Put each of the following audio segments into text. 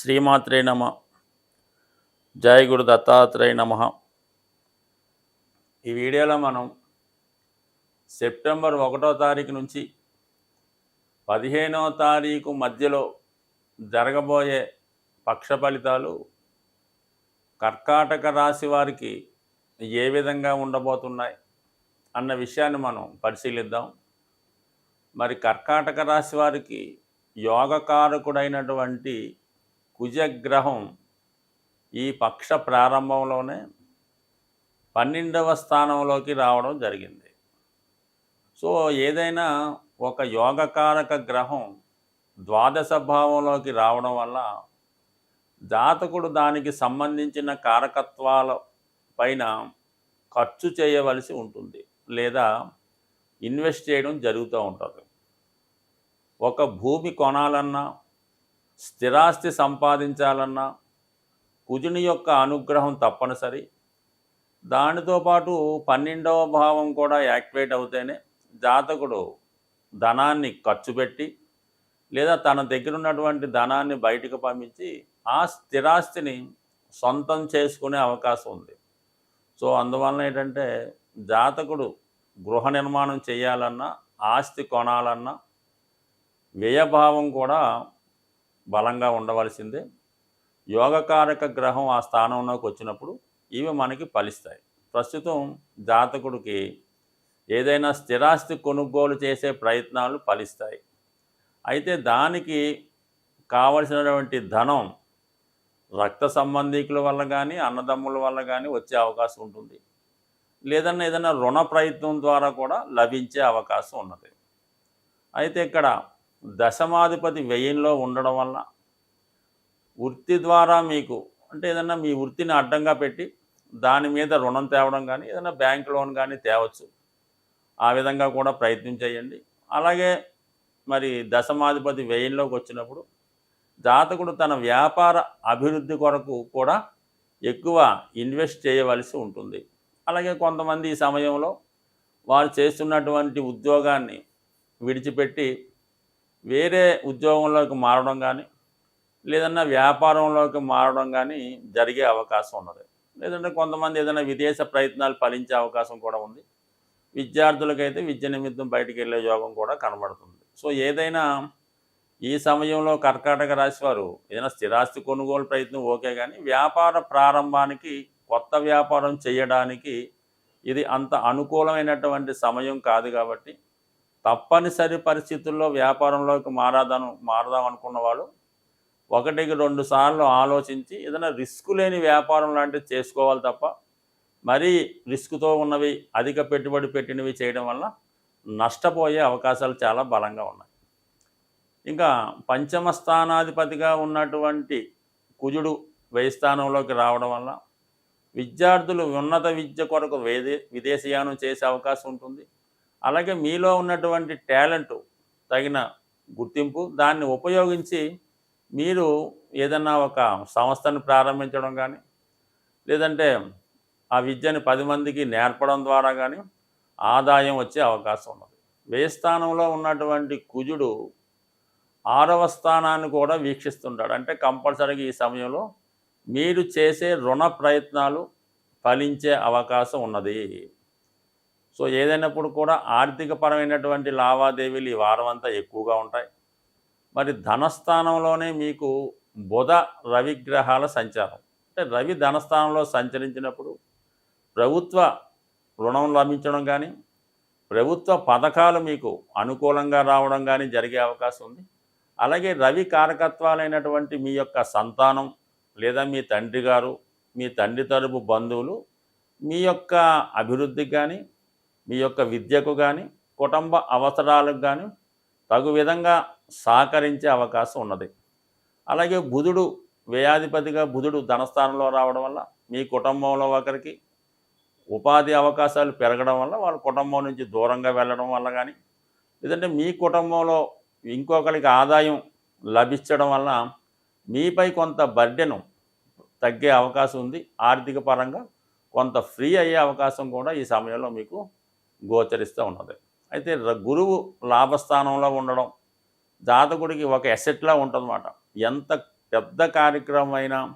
శ్రీమాత్రే నమ. జయ గురు దత్తాత్రేయ నమ. ఈ వీడియోలో మనం సెప్టెంబర్ ఒకటో తారీఖు నుంచి పదిహేనో తారీఖు మధ్యలో జరగబోయే పక్ష ఫలితాలు కర్కాటక రాశి వారికి ఏ విధంగా ఉండబోతున్నాయి అన్న విషయాన్ని మనం పరిశీలిద్దాం. మరి కర్కాటక రాశి వారికి యోగకారకుడైనటువంటి కుజగ్రహం ఈ పక్ష ప్రారంభంలోనే పన్నెండవ స్థానంలోకి రావడం జరిగింది. సో ఏదైనా ఒక యోగకారక గ్రహం ద్వాదశ భావంలోకి రావడం వల్ల జాతకుడు దానికి సంబంధించిన కారకత్వాల పైన ఖర్చు చేయవలసి ఉంటుంది లేదా ఇన్వెస్ట్ చేయడం జరుగుతూ ఉంటుంది. ఒక భూమి కొనాలన్నా స్థిరాస్తి సంపాదించాలన్నా కుజుని యొక్క అనుగ్రహం తప్పనిసరి. దానితో పాటు పన్నెండవ భావం కూడా యాక్టివేట్ అవుతేనే జాతకుడు ధనాన్ని ఖర్చు పెట్టి లేదా తన దగ్గర ఉన్నటువంటి ధనాన్ని బయటకు పంపించి ఆ స్థిరాస్తిని సొంతం చేసుకునే అవకాశం ఉంది. సో అందువలన ఏంటంటే జాతకుడు గృహ నిర్మాణం చేయాలన్నా ఆస్తి కొనాలన్నా వ్యయభావం కూడా బలంగా ఉండవలసిందే. యోగకారక గ్రహం ఆ స్థానంలోకి వచ్చినప్పుడు ఇవి మనకి ఫలిస్తాయి. ప్రస్తుతం జాతకుడికి ఏదైనా స్థిరాస్తి కొనుగోలు చేసే ప్రయత్నాలు ఫలిస్తాయి. అయితే దానికి కావలసినటువంటి ధనం రక్త సంబంధికుల వల్ల కానీ అన్నదమ్ముల వల్ల కానీ వచ్చే అవకాశం ఉంటుంది. లేదన్నా ఏదైనా రుణ ప్రయత్నం ద్వారా కూడా లభించే అవకాశం ఉన్నది. అయితే ఇక్కడ దశమాధిపతి వ్యయంలో ఉండడం వల్ల వృత్తి ద్వారా మీకు అంటే ఏదన్నా మీ వృత్తిని అడ్డంగా పెట్టి దాని మీద రుణం తేవడం కానీ ఏదైనా బ్యాంక్ లోన్ కానీ తేవచ్చు. ఆ విధంగా కూడా ప్రయత్నం చేయండి. అలాగే మరి దశమాధిపతి వ్యయంలోకి వచ్చినప్పుడు జాతకుడు తన వ్యాపార అభివృద్ధి కొరకు కూడా ఎక్కువ ఇన్వెస్ట్ చేయవలసి ఉంటుంది. అలాగే కొంతమంది ఈ సమయంలో వారు చేస్తున్నటువంటి ఉద్యోగాన్ని విడిచిపెట్టి వేరే ఉద్యోగంలోకి మారడం కానీ లేదన్నా వ్యాపారంలోకి మారడం కానీ జరిగే అవకాశం ఉన్నది. లేదంటే కొంతమంది ఏదైనా విదేశ ప్రయత్నాలు ఫలించే అవకాశం కూడా ఉంది. విద్యార్థులకైతే విద్య నిమిత్తం బయటికి వెళ్ళే యోగం కూడా కనబడుతుంది. సో ఏదైనా ఈ సమయంలో కర్కాటక రాశి వారు ఏదైనా స్థిరాస్తి కొనుగోలు ప్రయత్నం ఓకే కానీ వ్యాపార ప్రారంభానికి కొత్త వ్యాపారం చేయడానికి ఇది అంత అనుకూలమైనటువంటి సమయం కాదు కాబట్టి తప్పనిసరి పరిస్థితుల్లో వ్యాపారంలోకి మారదాను మారదాం అనుకున్న వాళ్ళు ఒకటికి రెండు సార్లు ఆలోచించి ఏదైనా రిస్క్ లేని వ్యాపారం లాంటివి చేసుకోవాలి తప్ప మరీ రిస్క్తో ఉన్నవి అధిక పెట్టుబడి పెట్టినవి చేయడం వల్ల నష్టపోయే అవకాశాలు చాలా బలంగా ఉన్నాయి. ఇంకా పంచమ స్థానాధిపతిగా ఉన్నటువంటి కుజుడు వ్యయ స్థానంలోకి రావడం వల్ల విద్యార్థులు ఉన్నత విద్య కొరకు వేదే విదేశీయానం చేసే అవకాశం ఉంటుంది. అలాగే మీలో ఉన్నటువంటి టాలెంట్ తగిన గుర్తింపు దాన్ని ఉపయోగించి మీరు ఏదన్నా ఒక సంస్థను ప్రారంభించడం కానీ లేదంటే ఆ విద్యని పది మందికి నేర్పడం ద్వారా కానీ ఆదాయం వచ్చే అవకాశం ఉన్నది. వ్యయస్థానంలో ఉన్నటువంటి కుజుడు ఆరవ స్థానాన్ని కూడా వీక్షిస్తుంటాడు. అంటే కంపల్సరీగా ఈ సమయంలో మీరు చేసే రుణ ప్రయత్నాలు ఫలించే అవకాశం ఉన్నది. సో ఏదైనప్పుడు కూడా ఆర్థికపరమైనటువంటి లావాదేవీలు ఈ వారం అంతా ఎక్కువగా ఉంటాయి. మరి ధనస్థానంలోనే మీకు బుధ రవిగ్రహాల సంచారం. అంటే రవి ధనస్థానంలో సంచరించినప్పుడు ప్రభుత్వ రుణం లభించడం కానీ ప్రభుత్వ పథకాలు మీకు అనుకూలంగా రావడం కానీ జరిగే అవకాశం ఉంది. అలాగే రవి కారకత్వాలైనటువంటి మీ యొక్క సంతానం లేదా మీ తండ్రి గారు మీ తండ్రి తరపు బంధువులు మీ యొక్క అభివృద్ధికి కానీ మీ యొక్క విద్యకు కానీ కుటుంబ అవసరాలకు కానీ తగు విధంగా సహకరించే అవకాశం ఉన్నది. అలాగే బుధుడు వ్యయాధిపతిగా బుధుడు ధనస్థానంలో రావడం వల్ల మీ కుటుంబంలో ఒకరికి ఉపాధి అవకాశాలు పెరగడం వల్ల వాళ్ళ కుటుంబం నుంచి దూరంగా వెళ్ళడం వల్ల కానీ లేదంటే మీ కుటుంబంలో ఇంకొకరికి ఆదాయం లభించడం వల్ల మీపై కొంత బర్డెను తగ్గే అవకాశం ఉంది. ఆర్థిక పరంగా కొంత ఫ్రీ అయ్యే అవకాశం కూడా ఈ సమయంలో మీకు గోచరిస్తూ ఉన్నది. అయితే ర- గురువు లాభస్థానంలో ఉండడం జాతకుడికి ఒక ఎసెట్లా ఉంటుందన్నమాట. ఎంత పెద్ద కార్యక్రమం అయినా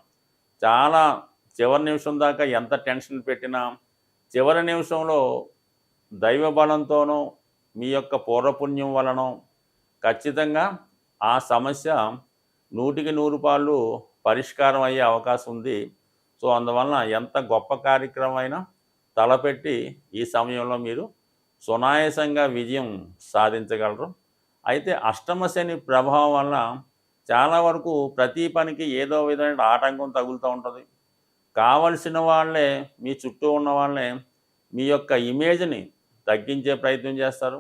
చాలా చివరి నిమిషం దాకా ఎంత టెన్షన్ పెట్టినా చివరి నిమిషంలో దైవ బలంతోనో మీ యొక్క పూర్వపుణ్యం వలనో ఖచ్చితంగా ఆ సమస్య నూటికి నూరు పాళ్ళు పరిష్కారం అయ్యే అవకాశం ఉంది. సో అందువలన ఎంత గొప్ప కార్యక్రమం అయినా తలపెట్టి ఈ సమయంలో మీరు సునాయాసంగా విజయం సాధించగలరు. అయితే అష్టమ శని ప్రభావం వల్ల చాలా వరకు ప్రతి పనికి ఏదో విధమైన ఆటంకం తగులుతూ ఉంటుంది. కావలసిన వాళ్ళే మీ చుట్టూ ఉన్న వాళ్ళే మీ యొక్క ఇమేజ్ని తగ్గించే ప్రయత్నం చేస్తారు.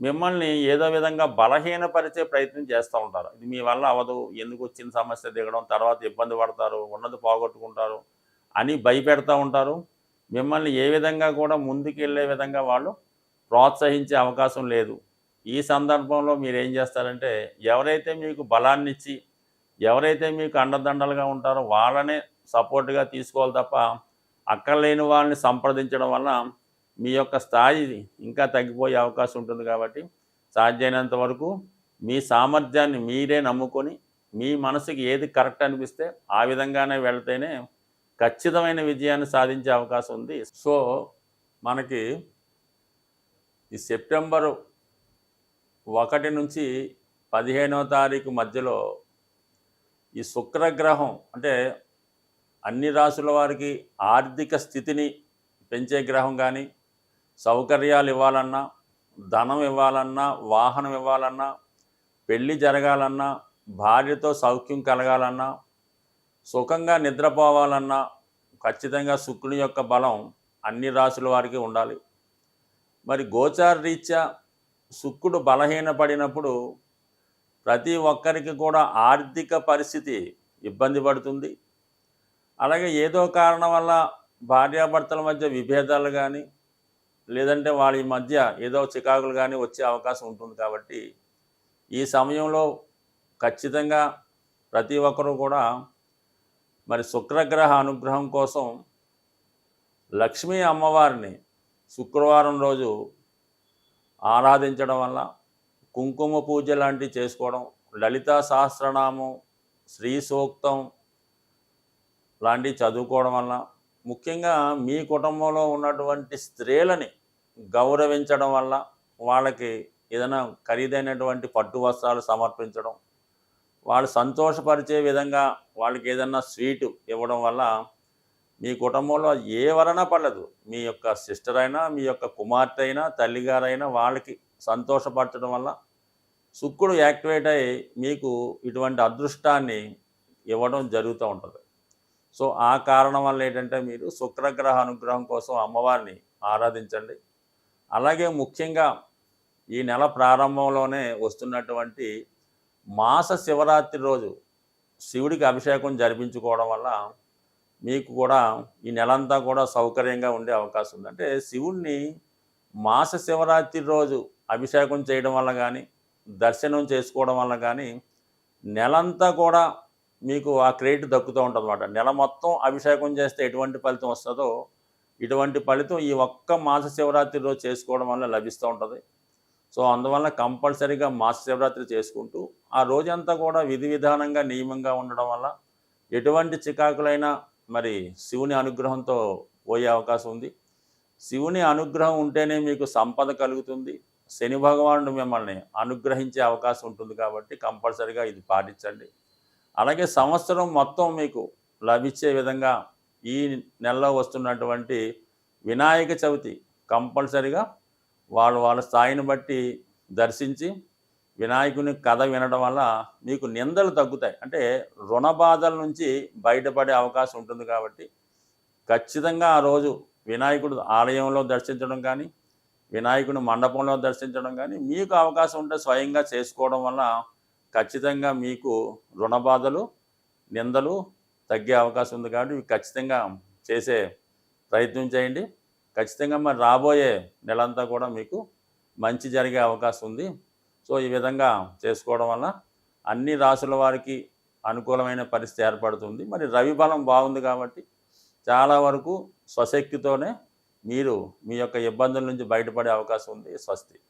మిమ్మల్ని ఏదో విధంగా బలహీనపరిచే ప్రయత్నం చేస్తూ ఉంటారు. ఇది మీ వల్ల అవదు ఎందుకు వచ్చిన సమస్య దిగడం తర్వాత ఇబ్బంది పడతారు ఉన్నది పోగొట్టుకుంటారు అని భయపెడతా ఉంటారు. మిమ్మల్ని ఏ విధంగా కూడా ముందుకెళ్ళే విధంగా వాళ్ళు ప్రోత్సహించే అవకాశం లేదు. ఈ సందర్భంలో మీరు ఏం చేస్తారంటే ఎవరైతే మీకు బలాన్ని ఇచ్చి ఎవరైతే మీకు అండదండలుగా ఉంటారో వాళ్ళనే సపోర్ట్గా తీసుకోవాలి తప్ప అక్కర్లేని వాళ్ళని సంప్రదించడం వల్ల మీ యొక్క స్థాయి ఇంకా తగ్గిపోయే అవకాశం ఉంటుంది కాబట్టి సాధ్యమైనంత వరకు మీ సామర్థ్యాన్ని మీరే నమ్ముకొని మీ మనసుకి ఏది కరెక్ట్ అనిపిస్తే ఆ విధంగానే వెళ్తేనే ఖచ్చితమైన విజయాన్ని సాధించే అవకాశం ఉంది. సో మనకి ఈ సెప్టెంబరు ఒకటి నుంచి పదిహేనవ తారీఖు మధ్యలో ఈ శుక్రగ్రహం అంటే అన్ని రాసుల వారికి ఆర్థిక స్థితిని పెంచే గ్రహం కానీ సౌకర్యాలు ఇవ్వాలన్నా ధనం ఇవ్వాలన్నా వాహనం ఇవ్వాలన్నా పెళ్ళి జరగాలన్నా భార్యతో సౌఖ్యం కలగాలన్నా సుఖంగా నిద్రపోవాలన్నా ఖచ్చితంగా శుక్రుని యొక్క బలం అన్ని రాసుల వారికి ఉండాలి. మరి గోచార రీత్యా శుక్రుడు బలహీనపడినప్పుడు ప్రతి ఒక్కరికి కూడా ఆర్థిక పరిస్థితి ఇబ్బంది పడుతుంది. అలాగే ఏదో కారణం వల్ల భార్యాభర్తల మధ్య విభేదాలు కానీ లేదంటే వాళ్ళ మధ్య ఏదో చికాకులు కానీ వచ్చే అవకాశం ఉంటుంది కాబట్టి ఈ సమయంలో ఖచ్చితంగా ప్రతి ఒక్కరూ కూడా మరి శుక్రగ్రహ అనుగ్రహం కోసం లక్ష్మీ అమ్మవారిని శుక్రవారం రోజు ఆరాధించడం వల్ల కుంకుమ పూజ లాంటివి చేసుకోవడం లలితా సహస్రనామం శ్రీ సూక్తం లాంటివి చదువుకోవడం వల్ల ముఖ్యంగా మీ కుటుంబంలో ఉన్నటువంటి స్త్రీలని గౌరవించడం వల్ల వాళ్ళకి ఏదైనా ఖరీదైనటువంటి పట్టు వస్త్రాలు సమర్పించడం వాళ్ళు సంతోషపరిచే విధంగా వాళ్ళకి ఏదైనా స్వీటు ఇవ్వడం వల్ల మీ కుటుంబంలో ఏ వలన పడలేదు. మీ యొక్క సిస్టర్ అయినా మీ యొక్క కుమార్తె అయినా తల్లిగారైనా వాళ్ళకి సంతోషపరచడం వల్ల శుక్రుడు యాక్టివేట్ అయ్యి మీకు ఇటువంటి అదృష్టాన్ని ఇవ్వడం జరుగుతూ ఉంటుంది. సో ఆ కారణం వల్ల ఏంటంటే మీరు శుక్రగ్రహ అనుగ్రహం కోసం అమ్మవారిని ఆరాధించండి. అలాగే ముఖ్యంగా ఈ నెల ప్రారంభంలోనే వస్తున్నటువంటి మాస శివరాత్రి రోజు శివుడికి అభిషేకం జరిపించుకోవడం వల్ల మీకు కూడా ఈ నెలంతా కూడా సౌకర్యంగా ఉండే అవకాశం ఉంది. అంటే శివుణ్ణి మాస శివరాత్రి రోజు అభిషేకం చేయడం వల్ల కానీ దర్శనం చేసుకోవడం వల్ల కానీ నెలంతా కూడా మీకు ఆ క్రెడిట్ దక్కుతూ ఉంటుంది అనమాట నెల మొత్తం అభిషేకం చేస్తే ఎటువంటి ఫలితం వస్తుందో ఇటువంటి ఫలితం ఈ ఒక్క మాస శివరాత్రి రోజు చేసుకోవడం వల్ల లభిస్తూ ఉంటుంది. సో అందువల్ల కంపల్సరీగా మాస శివరాత్రి చేసుకుంటూ ఆ రోజంతా కూడా విధి విధానంగా నియమంగా ఉండడం వల్ల ఎటువంటి చికాకులైనా మరి శివుని అనుగ్రహంతో పోయే అవకాశం ఉంది. శివుని అనుగ్రహం ఉంటేనే మీకు సంపద కలుగుతుంది. శని భగవానుడు మిమ్మల్ని అనుగ్రహించే అవకాశం ఉంటుంది కాబట్టి కంపల్సరీగా ఇది పాటించండి. అలాగే సంవత్సరం మొత్తం మీకు లభించే విధంగా ఈ నెలలో వస్తున్నటువంటి వినాయక చవితి కంపల్సరిగా వాళ్ళు వాళ్ళ స్థాయిని బట్టి దర్శించి వినాయకుని కథ వినడం వల్ల మీకు నిందలు తగ్గుతాయి. అంటే రుణ బాధల నుంచి బయటపడే అవకాశం ఉంటుంది కాబట్టి ఖచ్చితంగా ఆ రోజు వినాయకుడు ఆలయంలో దర్శించడం కానీ వినాయకుని మండపంలో దర్శించడం కానీ మీకు అవకాశం ఉంటే స్వయంగా చేసుకోవడం వల్ల ఖచ్చితంగా మీకు రుణ బాధలు నిందలు తగ్గే అవకాశం ఉంది కాబట్టి ఇవి ఖచ్చితంగా చేసే ప్రయత్నం చేయండి. ఖచ్చితంగా మరి రాబోయే నెలంతా కూడా మీకు మంచి జరిగే అవకాశం ఉంది. సో ఈ విధంగా చేసుకోవడం వల్ల అన్ని రాసుల వారికి అనుకూలమైన పరిస్థితి ఏర్పడుతుంది. మరి రవి బలం బాగుంది కాబట్టి చాలా వరకు స్వశక్తితోనే మీరు మీ యొక్క ఇబ్బందుల నుంచి బయటపడే అవకాశం ఉంది. స్వస్తి.